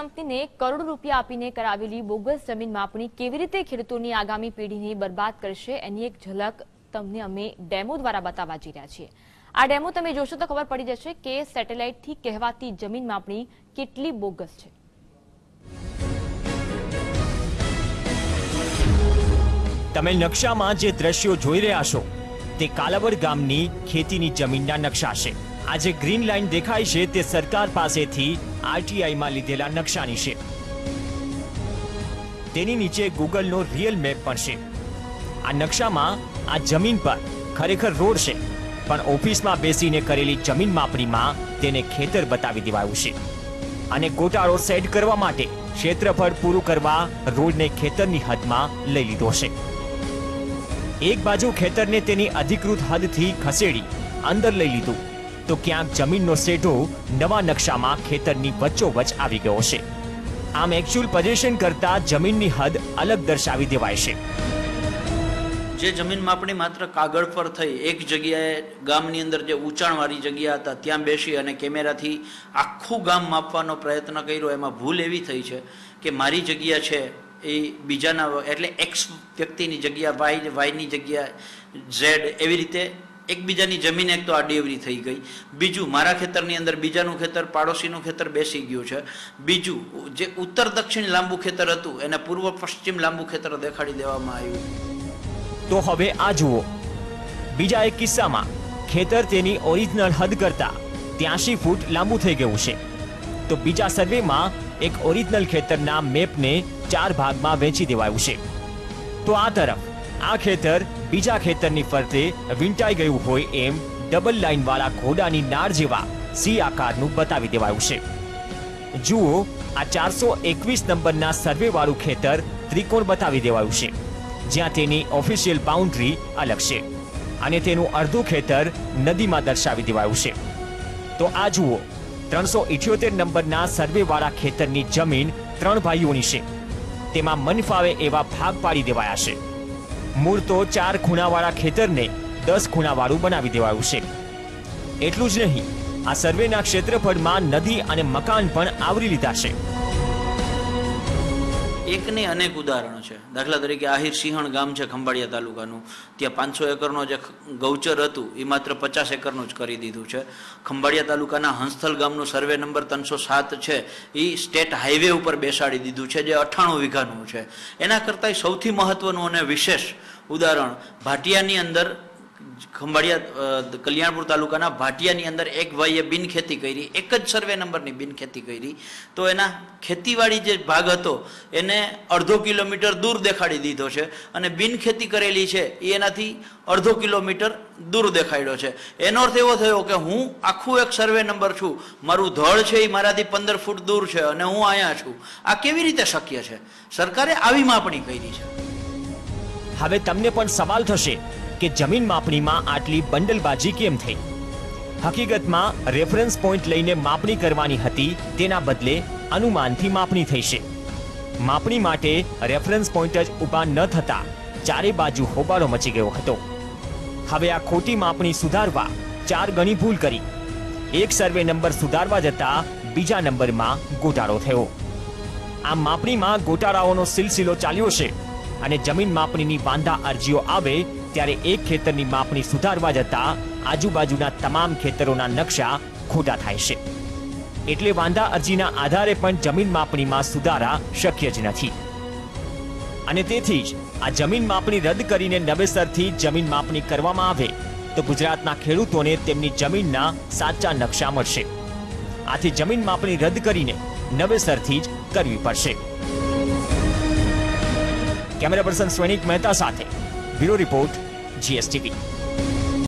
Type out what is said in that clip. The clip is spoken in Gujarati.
કંપનીને કરોડો રૂપિયા આપીને કરાવેલી બોગસ જમીન માપણી કેવી રીતે ખેડૂતોની આગામી પેઢીને બરબાદ કરશે એની એક ઝલક તમને અમે ડેમો દ્વારા બતાવવા જઈ રહ્યા છીએ. આ ડેમો તમે જોશો તો ખબર પડી જશે કે સેટેલાઇટથી કહેવાતી જમીન માપણી કેટલી બોગસ છે. તમે નકશામાં જે દ્રશ્યો જોઈ રહ્યા છો, તે કાલાવડ ગામની ખેતીની જમીનના નકશા છે. આ જે ગ્રીન લાઇન દેખાય છે તે સરકાર પાસેથી આરટીઆઈમાં લીધેલા નકશાની છે. તેની નીચે ગૂગલનો રિયલ મેપ પણ છે. આ નકશામાં આ જમીન પર ખરેખર રોડ છે, પણ ઓફિસમાં બેસીને કરેલી જમીન માપણીમાં તેને ખેતર બતાવી દેવાયું છે. અને ગોટાળો સેટ કરવા માટે ક્ષેત્રફળ પૂરું કરવા રોડને ખેતરની હદમાં લઈ લીધો છે. એક બાજુ ખેતરને તેની અધિકૃત હદથી ખસેડી અંદર લઈ લીધું. તો ક્યાંક જમીનનો સેઢો નવા નકશામાં ખેતરની વચ્ચોવચ આવી ગયો છે. આમ એકચ્યુઅલ પોઝિશન કરતા જમીનની હદ અલગ દર્શાવી દેવાય છે. જે જમીન માપણી માત્ર કાગળ પર થઈ, એક જગ્યાએ ગામની અંદર જે ઊંચાણવાળી જગ્યા હતા, ત્યાં બેસી અને કેમેરાથી આખું ગામ માપવાનો પ્રયત્ન કર્યો, એમાં ભૂલ એવી થઈ છે કે મારી જગ્યા છે એ બીજાના એટલે એક્સ વ્યક્તિની જગ્યા વાય વાયની જગ્યા ઝેડ એવી રીતે એકબીજાની જમીન એક તો આડીઅવરી થઈ ગઈ. બીજું, મારા ખેતરની અંદર બીજાનું ખેતર, પાડોશીનું ખેતર બેસી ગયું છે. બીજું, જે ઉત્તર દક્ષિણ લાંબુ ખેતર હતું, એને પૂર્વ પશ્ચિમ લાંબુ ખેતર દેખાડી દેવામાં આવ્યું. તો હવે આ જુઓ. બીજા એક કિસ્સામાં, ખેતર તેની ઓરિજિનલ હદ કરતા ત્યાંશી ફૂટ લાંબુ થઈ ગયું છે. તો બીજા સર્વેમાં એક ઓરિજિનલ ખેતરના મેપને ચાર ભાગમાં વહેંચી દેવાયું છે. તો આ તરફ આ ખેતર બીજા ખેતરની ફરતે વીંટાઈ ગયું હોય એમ ડબલ લાઇનવાળા ઘોડાની નાળ જેવા સી આકારનું બતાવી દેવાયું છે. જુઓ, આ ચારસો એકવીસ નંબરના સર્વે વાળું ખેતર ત્રિકોણ બતાવી દેવાયું છે, જ્યાં તેની ઓફિશિયલ બાઉન્ડ્રી અલગ છે અને તેનું અડધું ખેતર નદીમાં દર્શાવી દેવાયું છે. તો આ જુઓ, ત્રણસો ઇઠ્યોતેર નંબરના સર્વેવાળા ખેતરની જમીન ત્રણ ભાઈઓની છે, તેમાં મન ફાવે એવા ભાગ પાડી દેવાયા છે. મૂળ તો ચાર ખૂણાવાળા ખેતરને દસ ખૂણાવાળું બનાવી દેવાયું છે. એટલું જ નહીં, આ સર્વેના ક્ષેત્રફળમાં નદી અને મકાન પણ આવરી લીધા છે. એકને અનેક ઉદાહરણો છે. દાખલા તરીકે આહિર સિંહણ ગામ છે ખંભાળિયા તાલુકાનું. ત્યાં પાંચસો એકરનો જે ગૌચર હતું, એ માત્ર પચાસ એકરનું જ કરી દીધું છે. ખંભાળિયા તાલુકાના હંસથલ ગામનું સર્વે નંબર ત્રણસો સાત છે. એ સ્ટેટ હાઈવે ઉપર બેસાડી દીધું છે, જે અઠ્ઠાણું વીઘાનું છે. એના કરતાં સૌથી મહત્વનું અને વિશેષ ઉદાહરણ, ભાટિયાની અંદર ખંભાળિયા કલ્યાણપુર તાલુકાના ભાટિયાની અંદર એક ભાઈએ બિન ખેતી કરી, એક જ સર્વે નંબરની બિન ખેતી કરી, તો એના ખેતીવાડી જે ભાગ હતો, એને અડધો કિલોમીટર દૂર દેખાડી દીધો છે અને બિન ખેતી કરેલી છે, એ એનાથી અડધો કિલોમીટર દૂર દેખાડ્યો છે. એનો અર્થ એવો થયો કે હું આખું એક સર્વે નંબર છું, મારું ધળ છે એ મારાથી પંદર ફૂટ દૂર છે અને હું અહીંયા છું. આ કેવી રીતે શક્ય છે? સરકારે આવી માપણી કરી છે. હવે તમને પણ સવાલ થશે કે જમીન માપણીમાં આટલી બંડલબાજી કેમ થઈ? હકીકતમાં રેફરન્સ પોઈન્ટ લઈને માપણી કરવાની હતી તેના બદલે અનુમાનથી માપણી થઈ છે. માપણી માટે રેફરન્સ પોઈન્ટ જ ઊભા ન થતા ચારે બાજુ હોબાળો મચી ગયો હતો. હવે આ ખોટી માપણી સુધારવા ચાર ગણી ભૂલ કરી. એક સર્વે નંબર સુધારવા જતા બીજા નંબરમાં ગોટાળો થયો. આ માપણીમાં ગોટાળાઓનો સિલસિલો ચાલ્યો છે. અને જમીન માપણીની વાંધા અરજીઓ આવે ત્યારે એક ખેતરની માપણી સુધારવા જતા આજુબાજુના તમામ ખેતરોના નકશા ખોટા થાય છે. એટલે વાંધા અરજીના આધારે પણ જમીન માપણીમાં સુધારા શક્ય જ નથી. અને તેથી જ આ જમીન માપણી રદ કરીને નવેસરથી જમીન માપણી કરવામાં આવે તો ગુજરાતના ખેડૂતોને તેમની જમીનના સાચા નકશા મળશે. આથી જમીન માપણી રદ કરીને નવેસરથી જ કરવી પડશે. કેમેરા પર્સન સ્વનિક મહેતા સાથે. Bureau report GSTV